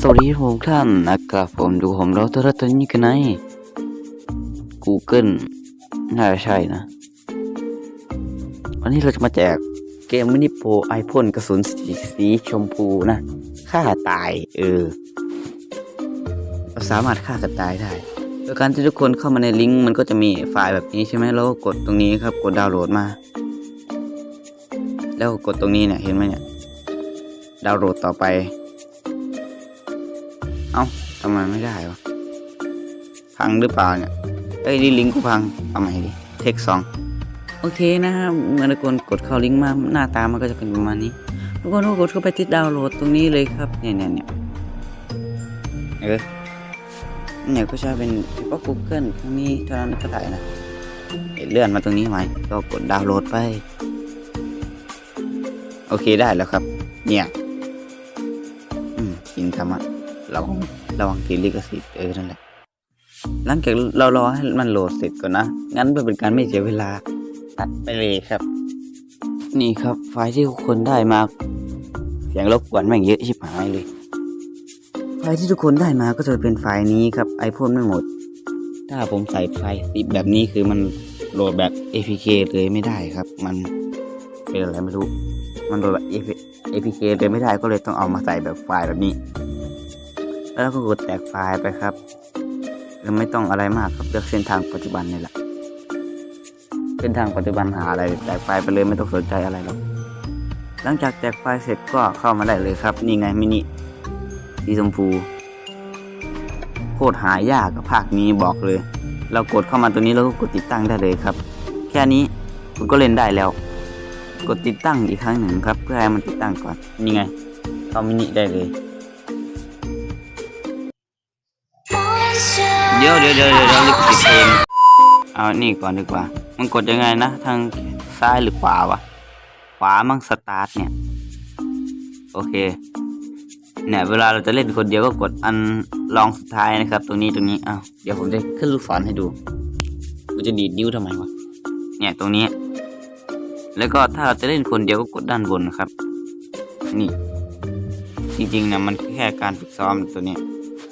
สวัสดีผมท่านนะครับผมดูผมเราตัวรัตนี้กันไหน Google น่าจะใช่นะ วันนี้เราจะมาแจกเกมมินิโปรไอพ่นกระสุนสีสีชมพูนะฆ่าตาย เออ เราสามารถฆ่ากันตายได้ โดยการที่ทุกคนเข้ามาในลิงก์มันก็จะมีไฟล์แบบนี้ใช่ไหมแล้วก็กดตรงนี้ครับ กดดาวน์โหลดมา แล้วกดตรงนี้เนี่ยเห็นไหมเนี่ย ดาวน์โหลดต่อไป เอ้าทำไมไม่ได้วะ พังหรือเปล่าเนี่ย เอ้ยนี่ลิงก์กูพังเอาใหม่ดิ เทคสองโอเคนะครับเมื่อทุกนกดเข้าลิงก์มาหน้าตามันก็จะเป็นประมาณนี้ทุกคนก็กดเข้าไปที่ดาวน์โหลดตรงนี้เลยครับ เนี่ยเนี่ยเนี่ยเออเนี่ยก็ใช้เป็นเฉพาะ Google ครั้งนี้เท่านั้นก็ได้นะเห็นเลื่อนมาตรงนี้ไหมก็กดดาวน์โหลดไป โอเคได้แล้วครับ เนี่ย อืมจริงทำอะ ระวังระวังติดลิขสิทธิ์เออนั่นแหละหลังจากเรารอให้มันโหลดเสร็จก่อนนะ งั้นเพื่อเป็นการไม่เสียเวลาตัดไปเลยครับ นี่ครับ ไฟล์ที่ทุกคนได้มา เสียงรบกวนแม่งเยอะชิบหายเลย ไฟล์ที่ทุกคนได้มาก็จะเป็นไฟล์นี้ครับไอพ่นไม่หมด ถ้าผมใส่ไฟล์ติดแบบนี้คือมันโหลดแบบ APK เลยไม่ได้ครับ มันเป็นอะไรไม่รู้ มันโหลดแบบ APK เลยไม่ได้ก็เลยต้องเอามาใส่แบบไฟล์แบบนี้ แล้วก็กดแตกไฟล์ไปครับแล้วไม่ต้องอะไรมากครับเลือกเส้นทางปัจจุบันนี่แหละ เส้นทางปัจจุบันหาอะไรแตกไฟล์ไปเลยไม่ต้องสนใจอะไรหรอกหลังจากแตกไฟล์เสร็จก็เข้ามาได้เลยครับ นี่ไงมินิสีชมพูโคตรหายากกับภาคนี้บอกเลย เรากดเข้ามาตัวนี้แล้วก็กดติดตั้งได้เลยครับ แค่นี้คุณก็เล่นได้แล้ว กดติดตั้งอีกครั้งหนึ่งครับ เพื่อให้มันติดตั้งก่อนนี่ไงเข้ามินิได้เลย ดี๋ยวเดี๋ยวเดี๋ยวเดี๋ยวลิขสิทธิ์เพลงเอานี่ก่อนดีกว่า มันกดยังไงนะ ทางซ้ายหรือขวาวะ ขวามั่งสตาร์ทเนี่ย โอเค เนี่ยเวลาเราจะเล่นคนเดียวก็กดอันลองสุดท้ายนะครับ ตรงนี้ตรงนี้อ้าวเดี๋ยวผมจะขึ้นลูกศรให้ดูกูจะดีดนิ้วทำไมวะ เนี่ยตรงนี้ แล้วก็ถ้าเราจะเล่นคนเดียวก็กดด้านบนนะครับ นี่ จริงๆนะมันแค่การฝึกซ้อมตัวนี้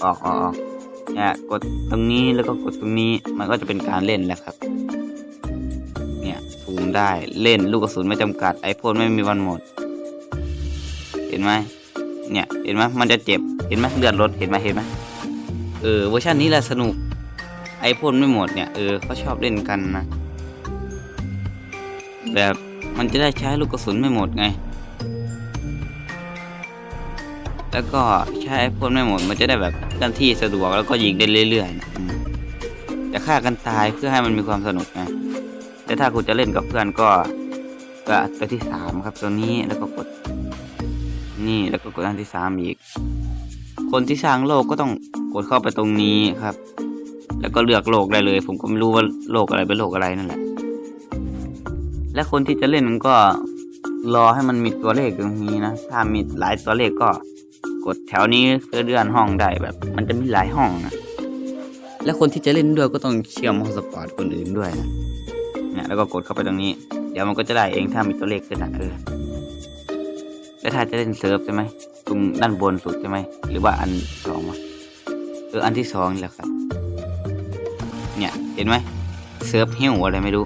ออกออกออก เนี่ยกดตรงนี้แล้วก็กดตรงนี้มันก็จะเป็นการเล่นแล้วครับ เนี่ยซูมได้เล่นลูกกระสุนไม่จำกัดไอพ่นไม่มีวันหมด เห็นไหมเนี่ยเห็นไหมมันจะเจ็บเห็นไหมเลือดรถเห็นไหมเห็นไหมเออเวอร์ชันนี้แหละสนุกไอพ่นไม่หมดเนี่ยเออเขาชอบเล่นกันนะแบบมันจะได้ใช้ลูกกระสุนไม่หมดไง แล้วก็ใช้พ่นไม่หมดมันจะได้แบบเคลื่อนที่สะดวกแล้วก็ยิงได้เรื่อยๆนะอืมแต่ฆ่ากันตายเพื่อให้มันมีความสนุกไงแต่ถ้าคุณจะเล่นกับเพื่อนก็ก็ตัวที่สามครับตัวนี้แล้วก็กด นี่แล้วก็กดอันที่สามอีก คนที่สร้างโลกก็ต้องกดเข้าไปตรงนี้ครับ แล้วก็เลือกโลกได้เลย ผมก็ไม่รู้ว่าโลกอะไรเป็นโลกอะไรนั่นแหละ และคนที่จะเล่นมันก็รอให้มันมีตัวเลขตรงนี้นะ ถ้ามีหลายตัวเลขก็ กดแถวนี้เพื่อเลื่อนห้องได้แบบ มันจะมีหลายห้องนะและคนที่จะเล่นด้วยก็ต้องเชื่อมฮอสปอร์ตคนอื่นด้วยนะเนี่ยแล้วก็กดเข้าไปตรงนี้ เดี๋ยวมันก็จะได้เองถ้ามีตัวเลขขึ้นนะเออแล้วถ้าจะเล่นเซิร์ฟใช่ไหมตรงด้านบนสุดใช่ไหมหรือว่าอันสองวะเอออันที่สองนี่แหละครับ เนี่ยเห็นไหมเซิร์ฟหิ้วอะไรไม่รู้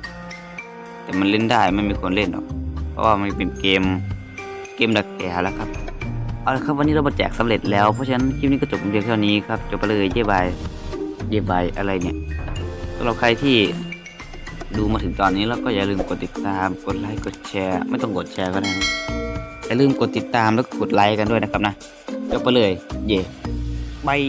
แต่มันเล่นได้ไม่มีคนเล่นหรอก เพราะว่ามันเป็นเกมเกมดักแก่แล้วครับ เอาละครับวันนี้เรามาแจกสำเร็จแล้ว เพราะฉะนั้นคลิปนี้ก็จบเพียงเท่านี้ครับจบไปเลยเย่บายเย่บายอะไรเนี่ยสำหรับใครที่ดูมาถึงตอนนี้แล้วก็อย่าลืมกดติดตาม กดไลค์ กดแชร์ ไม่ต้องกดแชร์ก็ได้นะอย่าลืมกดติดตามแล้วก็กดไลค์กันด้วยนะครับนะจบไปเลย เย่บาย